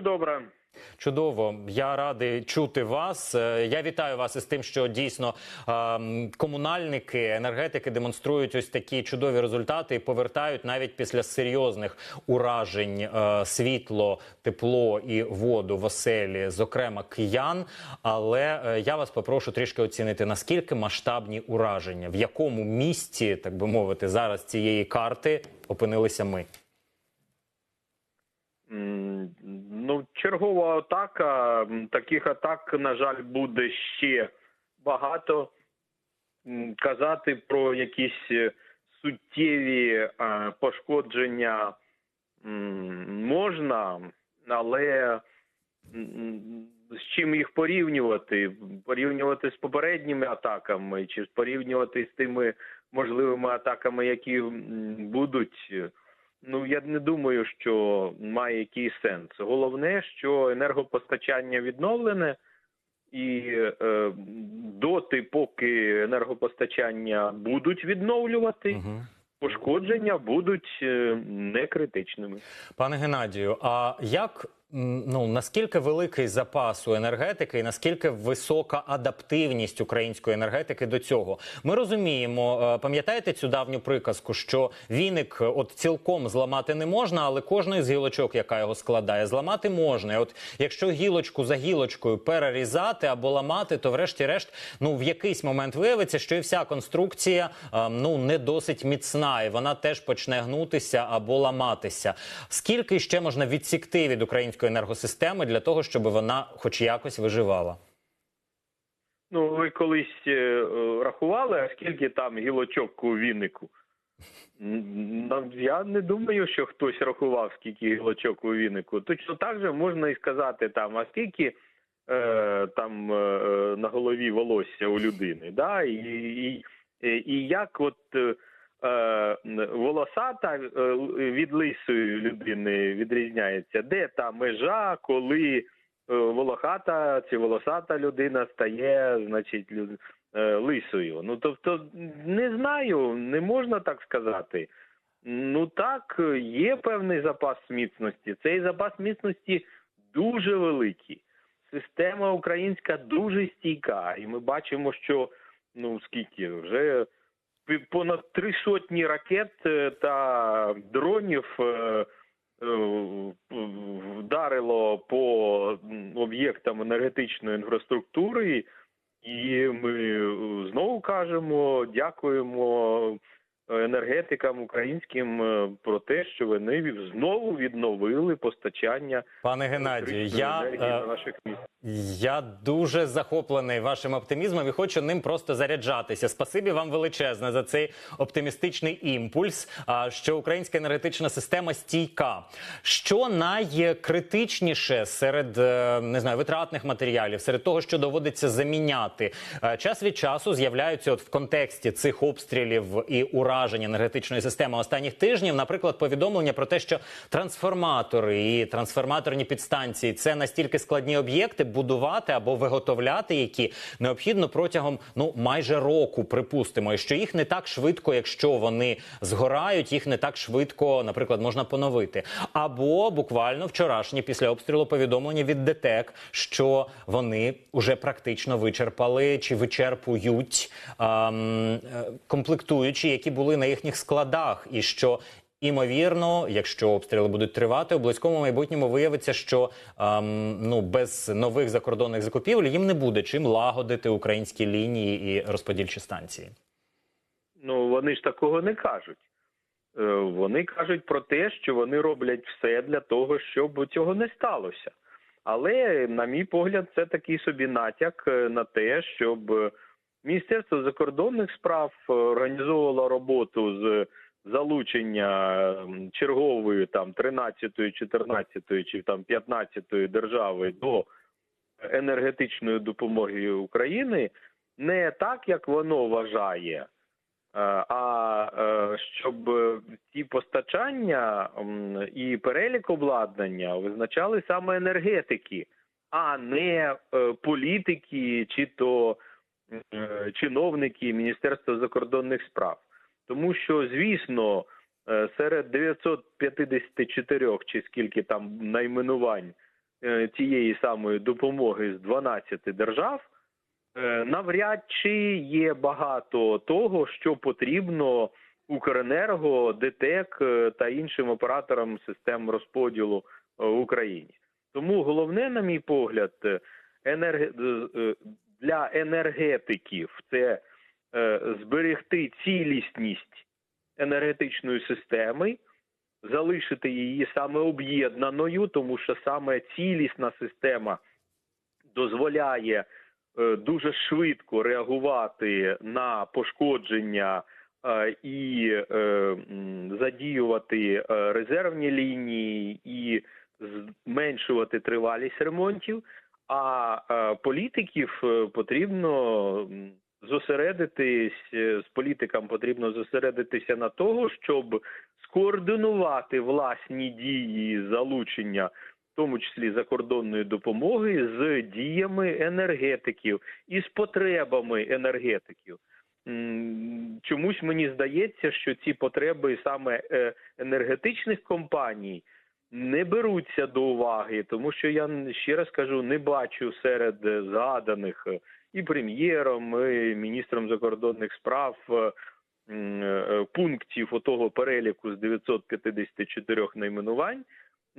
Добре. Чудово, я радий чути вас. Е, Я вітаю вас із тим, що дійсно е, комунальники, енергетики демонструють ось такі чудові результати і повертають навіть після серйозних уражень е, світло, тепло і воду в оселі, зокрема киян. Але я вас попрошу трішки оцінити наскільки масштабні ураження, в якому місці, так би мовити, зараз цієї карти опинилися ми. Ну, чергова атака. Таких атак, на жаль, буде ще багато. Казати про якісь е, суттєві е, пошкодження можна, але з чим їх порівнювати? Порівнювати з попередніми атаками, чи порівнювати з тими можливими атаками, які будуть. Ну я не думаю, що має який сенс. Головне, що енергопостачання відновлене, і е, доти, поки енергопостачання будуть відновлювати, Угу. пошкодження будуть е, не критичними. Пане Геннадію, а як ну наскільки великий запас у енергетики і наскільки висока адаптивність української енергетики до цього? Ми розуміємо, е, пам'ятаєте цю давню приказку, що віник е, от цілком зламати не можна, але кожної з гілочок, яка його складає, зламати можна. І От якщо гілочку за гілочкою перерізати або ламати, то врешті-решт, ну в якийсь момент виявиться, що і вся конструкція е, ну не досить міцна, і вона теж почне гнутися або ламатися. Скільки ще можна відсікти від української енергосистеми для того, щоб вона, хоч якось, виживала? Ну, ви колись е, рахували, скільки там гілочок у вінику? Ну, Я не думаю, що хтось рахував, скільки гілочок у вінику. Точно так же можна і сказати там, а скільки е, там е, на голові волосся у людини. Да? І, і, і як от е, волосата е, від лисої людини відрізняється? Де та межа, коли е, волохата чи волосата людина стає, значить, лю- е, лисою. Ну тобто, не знаю, не можна так сказати. Ну так, є певний запас міцності. Цей запас міцності дуже великий. Система українська дуже стійка, і ми бачимо, що ну скільки вже понад три сотні ракет е, та дронів е, е, вдарило по об'єктам енергетичної інфраструктури, і ми знову кажемо, дякуємо енергетикам українським е, про те, що вони знову відновили постачання Пане Геннадію, я е, наших міст. Я дуже захоплений вашим оптимізмом і хочу ним просто заряджатися. Спасибі вам величезне за цей оптимістичний імпульс. а, Що українська енергетична система стійка. Що найкритичніше серед е, не знаю витратних матеріалів, серед того, що доводиться заміняти, Е, час від часу з'являються от в контексті цих обстрілів і уражень енергетичної системи останніх тижнів, наприклад, повідомлення про те, що трансформатори і трансформаторні підстанції це настільки складні об'єкти будувати або виготовляти, які необхідно протягом ну майже року, припустимо, і що їх не так швидко, якщо вони згорають, їх не так швидко, наприклад, можна поновити. Або буквально вчорашні після обстрілу повідомлення від ДТЕК, що вони вже практично вичерпали чи вичерпують ем, комплектуючі, які були на їхніх складах, і що Імовірно, якщо обстріли будуть тривати, у близькому майбутньому виявиться, що ем, ну без нових закордонних закупівель їм не буде чим лагодити українські лінії і розподільчі станції. Ну вони ж такого не кажуть. Е, Вони кажуть про те, що вони роблять все для того, щоб цього не сталося. Але, на мій погляд, це такий собі натяк е, на те, щоб Міністерство закордонних справ е, організовувало роботу з залучення чергової там 13-ї, 14-ї чи там 15-ї держави до енергетичної допомоги України не так, як воно вважає, е, а е, щоб ті постачання і перелік обладнання визначали саме енергетики, а не політики чи то чиновники Міністерства закордонних справ. Тому що, звісно, е, серед 954 чи скільки там найменувань е, тієї самої допомоги з 12 держав, е, навряд чи є багато того, що потрібно Укренерго, ДТЕК е, та іншим операторам систем розподілу е, в Україні. Тому головне, на мій погляд, е, енерге... е, для енергетиків це е, зберегти цілісність енергетичної системи, залишити її саме об'єднаною, тому що саме цілісна система дозволяє е, дуже швидко реагувати на пошкодження е, і е, задіювати резервні лінії і зменшувати тривалість ремонтів. А е, політиків е, потрібно зосередитись е, з політикам потрібно зосередитися на того, щоб скоординувати власні дії залучення, в тому числі закордонної допомоги, з діями енергетиків і з потребами енергетиків. Чомусь мені здається, що ці потреби саме енергетичних компаній не беруться до уваги, тому що я ще раз кажу, не бачу серед згаданих е, і прем'єром, і міністром закордонних справ е, е, пунктів отого переліку з 954 найменувань.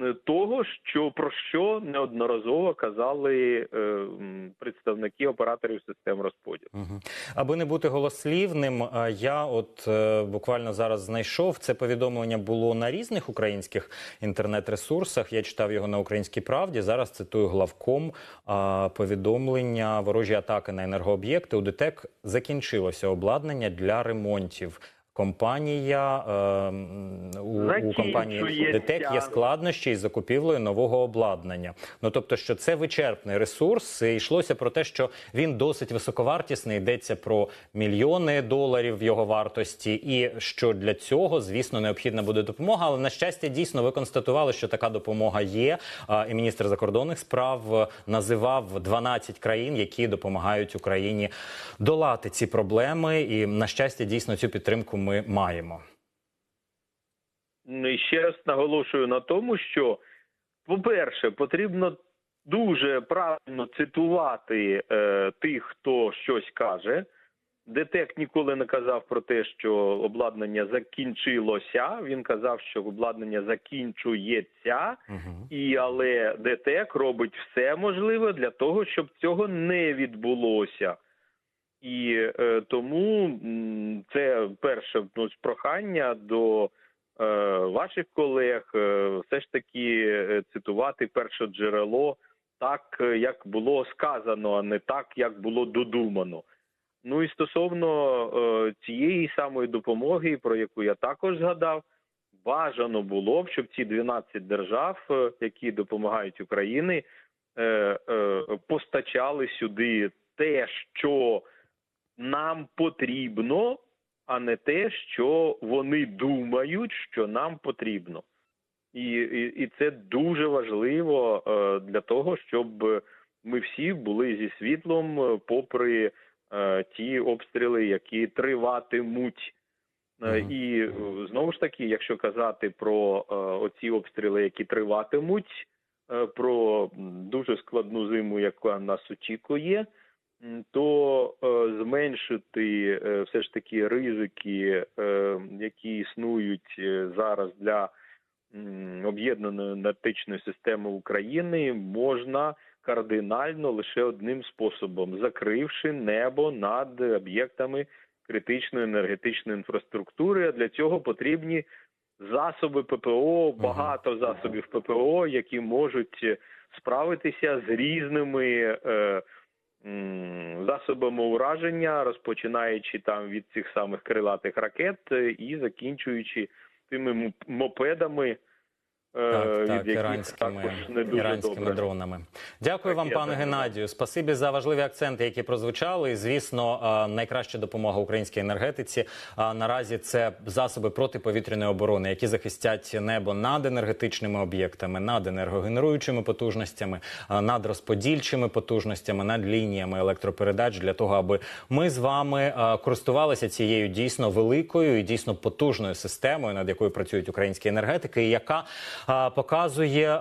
Е, Того, що про що неодноразово казали е, представники операторів систем розподілу. Мгм. Аби не бути голослівним, а я от е, буквально зараз знайшов це повідомлення було на різних українських інтернет-ресурсах. Я читав його на українській правді. Зараз цитую главком а, повідомлення ворожі атаки на енергооб'єкти. У ДТЕК закінчилося обладнання для ремонтів. Компанія е, у, у компанії ДТЕК є складнощі із закупівлею нового обладнання. Ну тобто, що це вичерпний ресурс. І йшлося про те, що він досить високовартісний. Йдеться про мільйони доларів його вартості, і що для цього, звісно, необхідна буде допомога. Але на щастя, дійсно, ви констатували, що така допомога є. А, І міністр закордонних справ е, називав 12 країн, які допомагають Україні долати ці проблеми. І на щастя, дійсно цю підтримку ми маємо. Ну, І ще раз наголошую на тому, що, по-перше, потрібно дуже правильно цитувати е, тих, хто щось каже. ДТЕК ніколи не казав про те, що обладнання закінчилося. Він казав, що обладнання закінчується, Угу. і але ДТЕК робить все можливе для того, щоб цього не відбулося. І е, тому це перше ну, прохання до е, ваших колег е, все ж таки е, цитувати перше джерело так, як було сказано, а не так, як було додумано. Ну і стосовно е, цієї самої допомоги, про яку я також згадав, бажано було б, щоб ці 12 держав, е, які допомагають Україні, е, е, постачали сюди те, що нам потрібно, а не те, що вони думають, що нам потрібно. І, і, і це дуже важливо е, для того, щоб ми всі були зі світлом, е, попри е, ті обстріли, які триватимуть. І знову ж таки, якщо казати про е, оці обстріли, які триватимуть, е, про дуже складну зиму, яка нас очікує, то е, зменшити е, все ж таки ризики, е, які існують зараз для об'єднаної енергетичної системи України, можна кардинально лише одним способом, закривши небо над об'єктами критичної енергетичної інфраструктури. А для цього потрібні засоби ППО, багато засобів ППО, які можуть справитися з різними е, засобами ураження, розпочинаючи там від цих самих крилатих ракет е, і закінчуючи тими мопедами. Е, Так, так, іранськими, не дуже іранськими добре. дронами. Дякую вам, пане так. Геннадію. Спасибі за важливі акценти, які прозвучали. І, звісно, найкраща допомога українській енергетиці. Наразі це засоби протиповітряної оборони, які захистять небо над енергетичними об'єктами, над енергогенеруючими потужностями, над розподільчими потужностями, над лініями електропередач для того, аби ми з вами користувалися цією дійсно великою і дійсно потужною системою, над якою працюють українські енергетики, і яка показує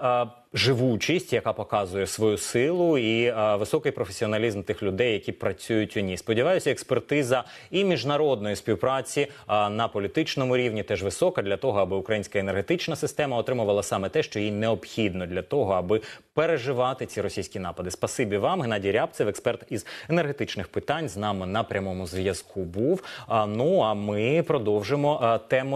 живучість, яка показує свою силу і а, високий професіоналізм тих людей, які працюють у ній. Сподіваюся, експертиза і міжнародної співпраці а, на політичному рівні теж висока для того, аби українська енергетична система отримувала саме те, що їй необхідно для того, аби переживати ці російські напади. Спасибі вам, Геннадій Рябцев, експерт із енергетичних питань, з нами на прямому зв'язку був. А, ну а ми продовжимо а, тему.